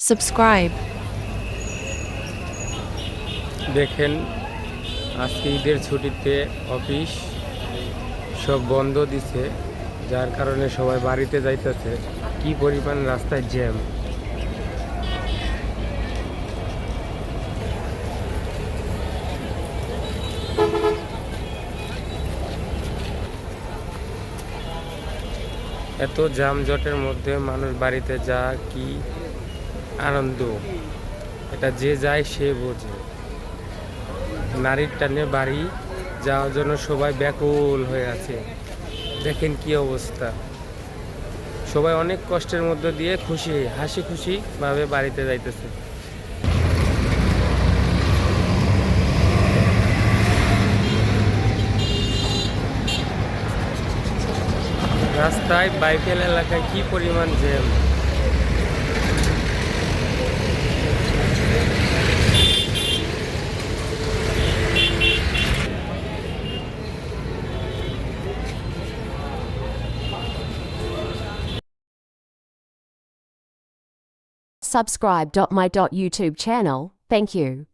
Subscribe. দেখেন, আজকে ঈদের ছুটিতে অফিস সব বন্ধ দিছে, যার কারণে সবাই বাড়িতে যাইতেছে কি পরিমাণ রাস্তায় জ্যাম এত যানজটের মধ্যে মানুষ বাড়িতে যা, কি আনন্দ। এটা যে যায় সে বোঝে। নারীর টানে বাড়ি যাওয়ার জন্য সবাই ব্যাকুল হয়ে আছে। দেখেন কি অবস্থা। সবাই অনেক কষ্টের মধ্য দিয়ে খুশি হাসি খুশি ভাবে বাড়িতে যাইতেছে। রাস্তায় বাইকেল এলাকায় কি পরিমাণ jam? Subscribe.my.youtube channel. Thank you.